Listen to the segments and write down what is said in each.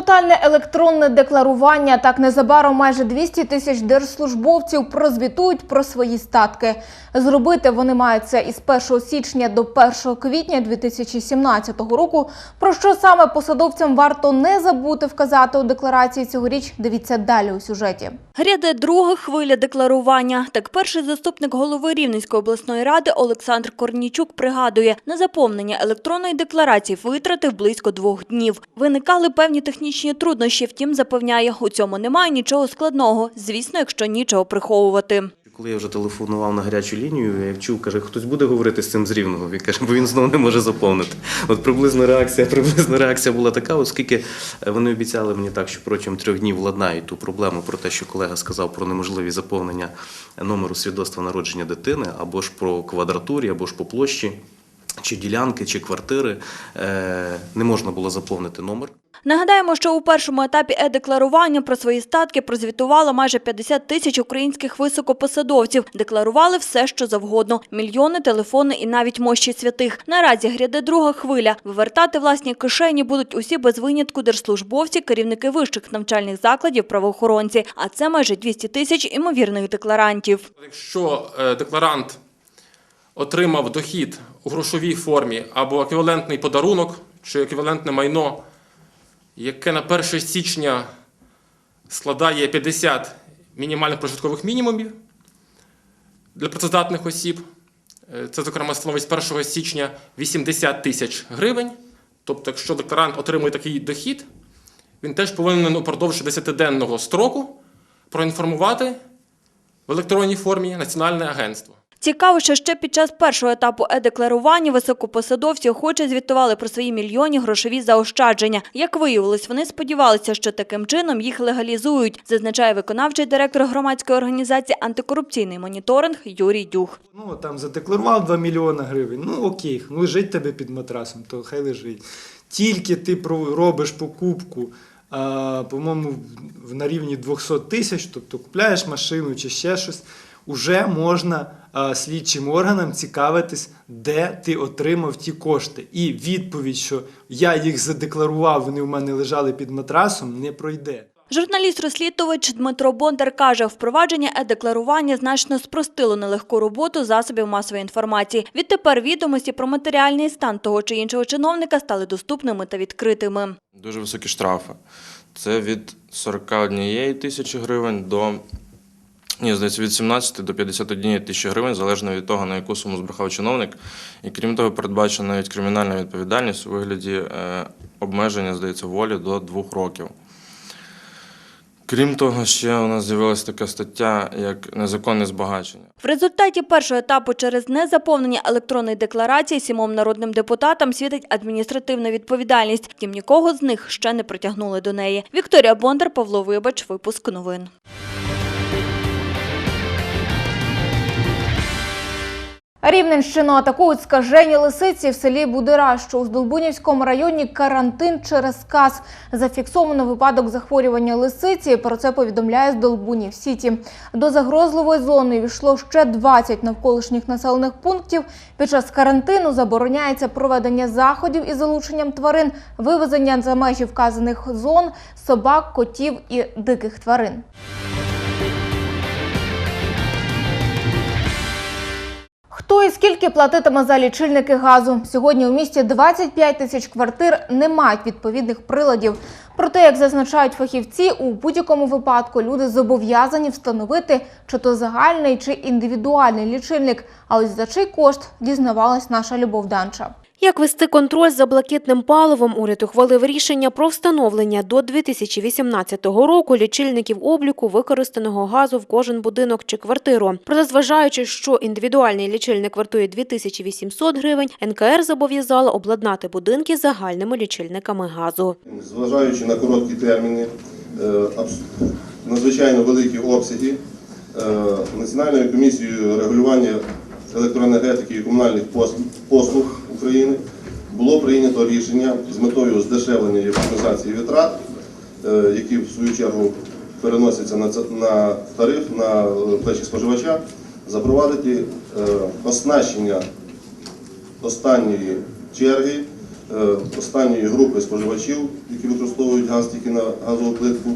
Тотальне електронне декларування. Так незабаром майже 200 тисяч держслужбовців прозвітують про свої статки. Зробити вони мають це із 1 січня до 1 квітня 2017 року. Про що саме посадовцям варто не забути вказати у декларації цьогоріч. Дивіться далі у сюжеті. Гряде друга хвиля декларування. Так перший заступник голови Рівненської обласної ради Олександр Корнічук пригадує, на заповнення електронної декларації витратив близько двох днів. Виникали певні технічні труднощі, втім запевняє, у цьому немає нічого складного, звісно, якщо нічого приховувати. Коли я вже телефонував на гарячу лінію, я чув, каже, хтось буде говорити з цим з рівного. Він каже, бо він знову не може заповнити. От приблизно реакція, приблизно реакція була така, оскільки е, вони обіцяли мені так, що протягом трьох днів владнають ту проблему про те, що колега сказав про неможливість заповнення номеру свідоцтва народження дитини, або ж про квадратурі, або ж по площі, чи ділянки, чи квартири. Е, Не можна було заповнити номер. Нагадаємо, що у першому етапі е-декларування про свої статки прозвітувало майже 50 тисяч українських високопосадовців. Декларували все, що завгодно – мільйони, телефони і навіть мощі святих. Наразі гряде друга хвиля. Вивертати власні кишені будуть усі без винятку держслужбовці, керівники вищих навчальних закладів, правоохоронці. А це майже 200 тисяч імовірних декларантів. Якщо е, декларант отримав дохід у грошовій формі або еквівалентний подарунок чи еквівалентне майно, яке на 1 січня складає 50 мінімальних прожиткових мінімумів для працездатних осіб, е, це, зокрема, становить з 1 січня 80 тисяч гривень. Тобто, якщо декларант отримує такий дохід, він теж повинен упродовж 10-денного строку проінформувати в електронній формі Національне агентство. Цікаво, що ще під час першого етапу е-декларування високопосадовці охоче звітували про свої мільйонні грошові заощадження. Як виявилось, вони сподівалися, що таким чином їх легалізують, зазначає виконавчий директор громадської організації антикорупційний моніторинг Юрій Дюх. Ну, там задекларував 2 мільйони гривень. Ну окей, лежить тебе під матрасом, то хай лежить. Тільки ти робиш покупку, по-моєму, на рівні 200 тисяч, тобто купляєш машину чи ще щось, уже можна слідчим органам цікавитись, де ти отримав ті кошти. І відповідь, що я їх задекларував, вони в мене лежали під матрасом, не пройде. Журналіст-розслідувач Дмитро Бондар каже, впровадження е-декларування значно спростило нелегку роботу засобів масової інформації. Відтепер відомості про матеріальний стан того чи іншого чиновника стали доступними та відкритими. Дуже високі штрафи. Це від 41 тисячі гривень до ні, здається, від 17 до 51 тисячі гривень, залежно від того, на яку суму збрехав чиновник. І крім того, передбачена навіть кримінальна відповідальність у вигляді е, обмеження, здається, волі до двох років. Крім того, ще у нас з'явилася така стаття, як незаконне збагачення. В результаті першого етапу через незаповнення електронної декларації сімом народним депутатам світить адміністративна відповідальність. Втім, нікого з них ще не притягнули до неї. Вікторія Бондар, Павло Вибач, випуск новин. Рівненщину атакують скажені лисиці в селі Будира, що у Здолбунівському районі карантин через каз. Зафіксовано випадок захворювання лисиці. Про це повідомляє Здолбунів Сіті. До загрозливої зони війшло ще 20 навколишніх населених пунктів. Під час карантину забороняється проведення заходів із залученням тварин, вивезення за межі вказаних зон собак, котів і диких тварин. Хто і скільки платитиме за лічильники газу? Сьогодні у місті 25 тисяч квартир не мають відповідних приладів. Проте, як зазначають фахівці, у будь-якому випадку люди зобов'язані встановити чи то загальний, чи індивідуальний лічильник. А ось за чий кошт дізнавалась наша Любов Данча. Як вести контроль за блакитним паливом, уряд ухвалив рішення про встановлення до 2018 року лічильників обліку використаного газу в кожен будинок чи квартиру. Проте, зважаючи, що індивідуальний лічильник вартує 2800 гривень, НКР зобов'язала обладнати будинки загальними лічильниками газу. Зважаючи на короткі терміни, е, надзвичайно великі обсяги, е, Національною комісією регулювання електроенергетики і комунальних послуг- України було прийнято рішення з метою здешевлення і оптимізації витрат, е, які в свою чергу переносяться на, тариф на е, плечі споживача, запровадити е, оснащення останньої черги, останньої групи споживачів, які використовують газ тільки на газову плитку,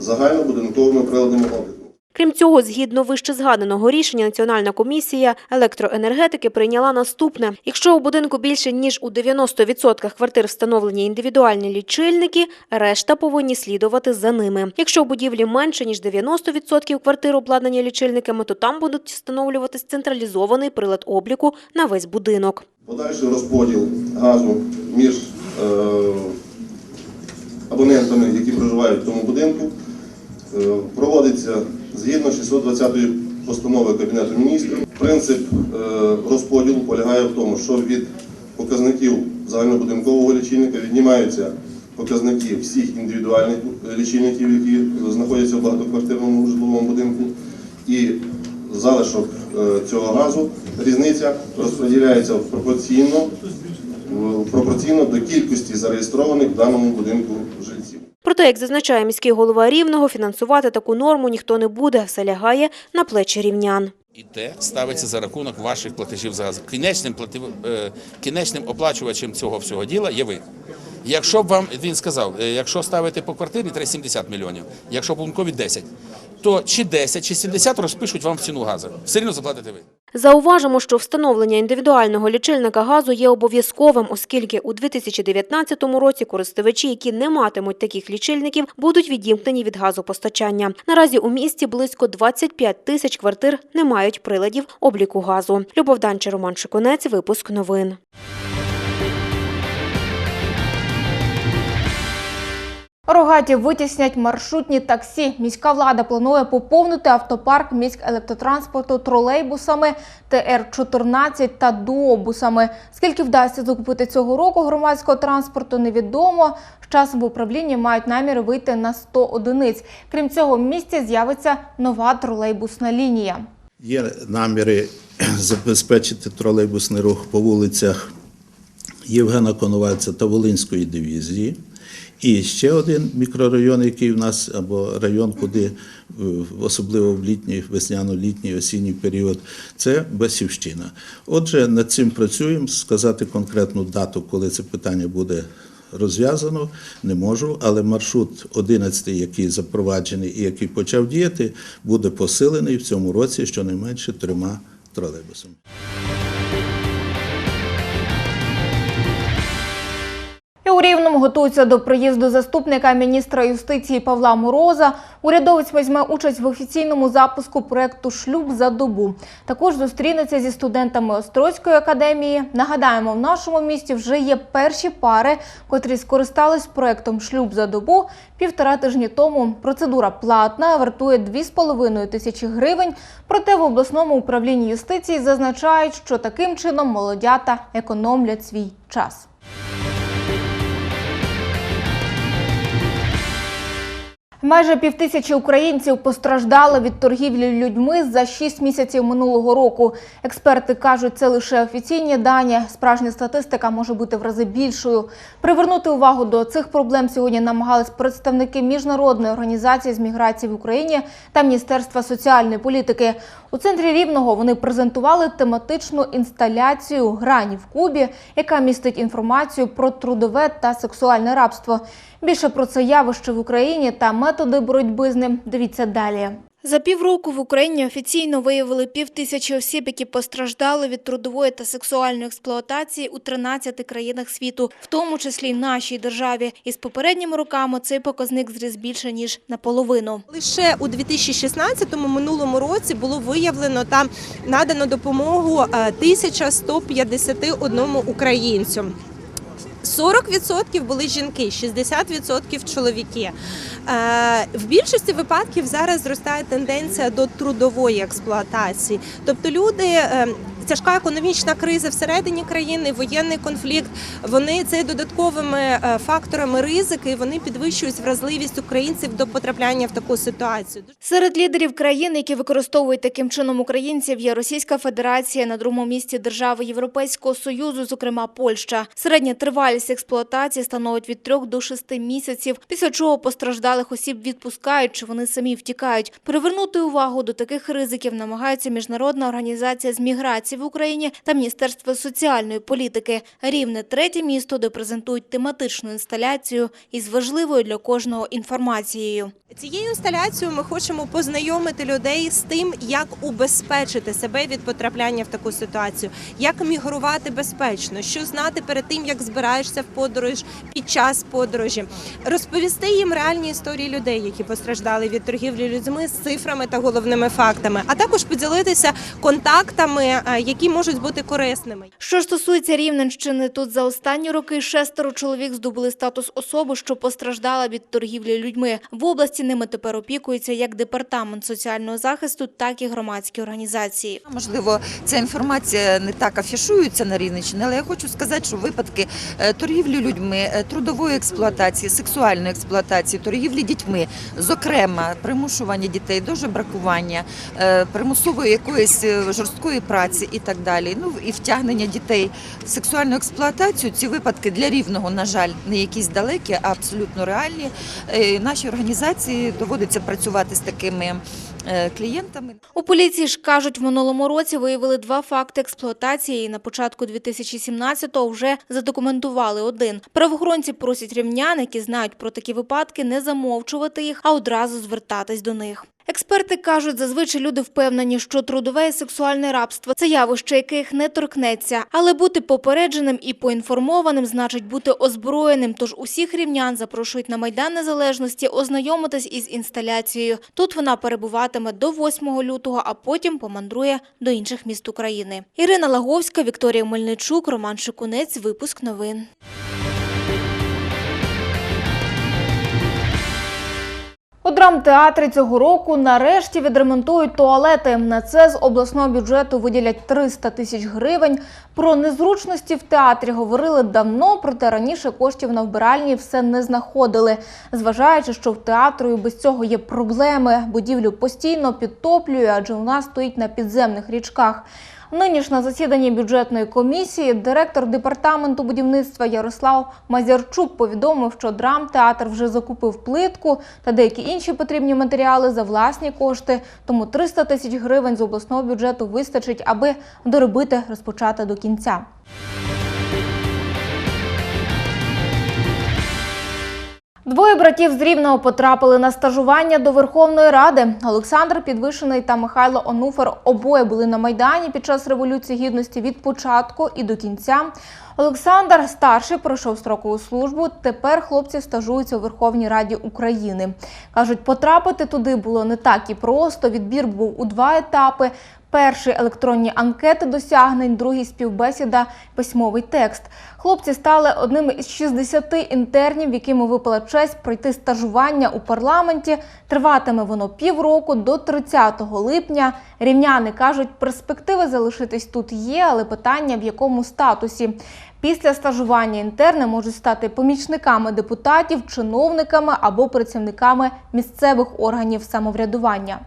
загальнобудинковими приладами обліку. Крім цього, згідно вище згаданого рішення, Національна комісія електроенергетики прийняла наступне: якщо у будинку більше ніж у 90% квартир встановлені індивідуальні лічильники, решта повинні слідувати за ними. Якщо у будівлі менше ніж 90% квартир обладнані лічильниками, то там будуть встановлюватись централізований прилад обліку на весь будинок. Подальший розподіл газу між е, абонентами, які проживають в тому будинку, проводиться згідно 620 постанови Кабінету міністрів. Принцип е, розподілу полягає в тому, що від показників загальнобудинкового лічильника віднімаються показники всіх індивідуальних лічильників, які знаходяться в багатоквартирному житловому будинку, і залишок е, цього газу, різниця розподіляється пропорційно, пропорційно до кількості зареєстрованих в даному будинку жильців. Проте, як зазначає міський голова Рівного, фінансувати таку норму ніхто не буде, все лягає на плечі рівнян. І те ставиться за рахунок ваших платежів за газ. Кінечним платив, е, кінечним оплачувачем цього всього діла є ви. Якщо б вам він сказав, е, якщо ставити по квартирі, 370 мільйонів, якщо по 10, то чи 10, чи 70 розпишуть вам ціну газу. Все рівно заплатите ви. Зауважимо, що встановлення індивідуального лічильника газу є обов'язковим, оскільки у 2019 році користувачі, які не матимуть таких лічильників, будуть відімкнені від газопостачання. Наразі у місті близько 25 тисяч квартир не мають приладів обліку газу. Любов Данче, Роман Шиконець, випуск новин. Рогаті витіснять маршрутні таксі. Міська влада планує поповнити автопарк міськелектротранспорту тролейбусами ТР-14 та дуобусами. Скільки вдасться закупити цього року громадського транспорту, невідомо. З часом в управлінні мають наміри вийти на 100 одиниць. Крім цього, в місті з'явиться нова тролейбусна лінія. Є наміри забезпечити тролейбусний рух по вулицях Євгена Коновальця та Волинської дивізії. І ще один мікрорайон, який в нас, або район, куди е, особливо в літній, весняно-літній, осінній період, це Басівщина. Отже, над цим працюємо. Сказати конкретну дату, коли це питання буде розв'язано, не можу, але маршрут 11, який запроваджений і який почав діяти, буде посилений в цьому році щонайменше трьома тролейбусами. У Рівному готуються до приїзду заступника міністра юстиції Павла Мороза. Урядовець візьме участь в офіційному запуску проекту Шлюб за добу. Також зустрінеться зі студентами Острозької академії. Нагадаємо, в нашому місті вже є перші пари, котрі скористались проектом Шлюб за добу півтора тижні тому. Процедура платна, вартує 2,5 тисячі гривень. Проте в обласному управлінні юстиції зазначають, що таким чином молодята економлять свій час. Майже півтисячі українців постраждали від торгівлі людьми за 6 місяців минулого року. Експерти кажуть, це лише офіційні дані. Справжня статистика може бути в рази більшою. Привернути увагу до цих проблем сьогодні намагались представники міжнародної організації з міграції в Україні та Міністерства соціальної політики. У центрі рівного вони презентували тематичну інсталяцію Грані в Кубі, яка містить інформацію про трудове та сексуальне рабство. Більше про це явище в Україні та методи боротьби з ним. Дивіться далі. За півроку в Україні офіційно виявили півтисячі осіб, які постраждали від трудової та сексуальної експлуатації у 13 країнах світу, в тому числі й нашій державі. І з попередніми роками цей показник зріс більше ніж наполовину. Лише у 2016 минулому році було виявлено та надано допомогу е, 1151 українцю. 40% були жінки, 60% чоловіки. Е, В більшості випадків зараз зростає тенденція до трудової експлуатації. Тобто люди, е, тяжка економічна криза всередині країни, воєнний конфлікт. Вони це додатковими е, факторами ризики. Вони підвищують вразливість українців до потрапляння в таку ситуацію. Серед лідерів країн, які використовують таким чином українців, є Російська Федерація на другому місці держави Європейського Союзу, зокрема Польща. Середня тривалість експлуатації становить від 3 до 6 місяців, після чого постраждалих осіб відпускають чи вони самі втікають. Привернути увагу до таких ризиків намагається Міжнародна організація з міграції в Україні та Міністерство соціальної політики. Рівне третє місто, де презентують тематичну інсталяцію із важливою для кожного інформацією. Цією інсталяцією ми хочемо познайомити людей з тим, як убезпечити себе від потрапляння в таку ситуацію, як мігрувати безпечно, що знати перед тим, як збираєшся в подорож під час подорожі, розповісти їм реальні історії людей, які постраждали від торгівлі людьми з цифрами та головними фактами, а також поділитися контактами, е, які можуть бути корисними. Що ж стосується Рівненщини, тут за останні роки шестеро чоловік здобули статус особи, що постраждала від торгівлі людьми. В області ними тепер опікується як департамент соціального захисту, так і громадські організації. Можливо, ця інформація не так афішується на Рівненщині, але я хочу сказати, що випадки е, торгівлі людьми, е, трудової експлуатації, сексуальної експлуатації, торгівлі дітьми, зокрема примушування дітей до жебракування, е, примусової якоїсь жорсткої праці і так далі. Ну і втягнення дітей в сексуальну експлуатацію. Ці випадки для рівного, на жаль, не якісь далекі, а абсолютно реальні. Е, Нашій організації доводиться працювати з такими е, клієнтами. У поліції ж кажуть, в минулому році виявили два факти експлуатації і на початку 2017-го вже задокументували один. Правоохоронці просять рівнян, які знають про такі випадки, не замовчувати їх, а одразу звертатись до них. Експерти кажуть, зазвичай люди впевнені, що трудове і сексуальне рабство це явище, яке їх не торкнеться. Але бути попередженим і поінформованим значить бути озброєним. Тож усіх рівнян запрошують на майдан незалежності ознайомитись із інсталяцією. Тут вона перебуватиме до 8 лютого, а потім помандрує до інших міст України. Ірина Лаговська, Вікторія Мельничук, Роман Шикунець. Випуск новин. У драмтеатрі цього року нарешті відремонтують туалети. На це з обласного бюджету виділять 300 тисяч гривень. Про незручності в театрі говорили давно, проте раніше коштів на вбиральні все не знаходили. Зважаючи, що в театру і без цього є проблеми. Будівлю постійно підтоплює, адже нас стоїть на підземних річках. Нині ж на засіданні бюджетної комісії директор департаменту будівництва Ярослав Мазярчук повідомив, що драмтеатр вже закупив плитку та деякі інші потрібні матеріали за власні кошти. Тому 300 тисяч гривень з обласного бюджету вистачить, аби доробити розпочати до кінця. Двоє братів з Рівного потрапили на стажування до Верховної Ради. Олександр Підвишений та Михайло Онуфер обоє були на Майдані під час Революції Гідності від початку і до кінця. Олександр старший пройшов строкову службу. Тепер хлопці стажуються у Верховній Раді України. Кажуть, потрапити туди було не так і просто. Відбір був у два етапи. Перший електронні анкети досягнень, другий співбесіда, письмовий текст. Хлопці стали одними із 60 інтернів, яким випала честь пройти стажування у парламенті. Триватиме воно півроку до 30 липня. Рівняни кажуть, перспективи залишитись тут є, але питання в якому статусі. Після стажування інтерни можуть стати помічниками депутатів, чиновниками або працівниками місцевих органів самоврядування.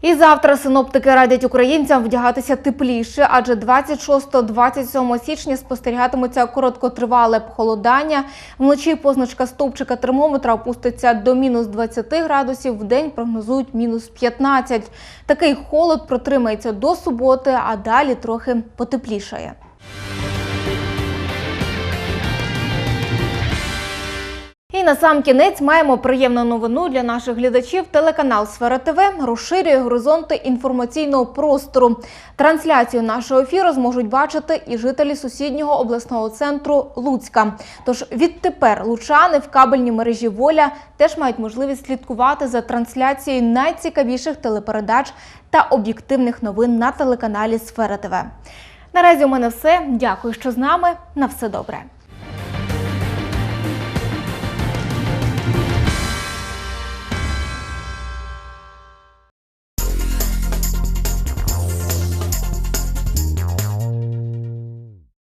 І завтра синоптики радять українцям вдягатися тепліше, адже 26-27 січня спостерігатиметься короткотривале похолодання. Вночі позначка стовпчика термометра опуститься до мінус 20 градусів, в день прогнозують мінус 15. Такий холод протримається до суботи, а далі трохи потеплішає. І на сам кінець маємо приємну новину для наших глядачів. Телеканал Сфера ТВ розширює горизонти інформаційного простору. Трансляцію нашого ефіру зможуть бачити і жителі сусіднього обласного центру Луцька. Тож відтепер лучани в кабельній мережі Воля теж мають можливість слідкувати за трансляцією найцікавіших телепередач та об'єктивних новин на телеканалі Сфера ТВ. Наразі у мене все. Дякую, що з нами. На все добре.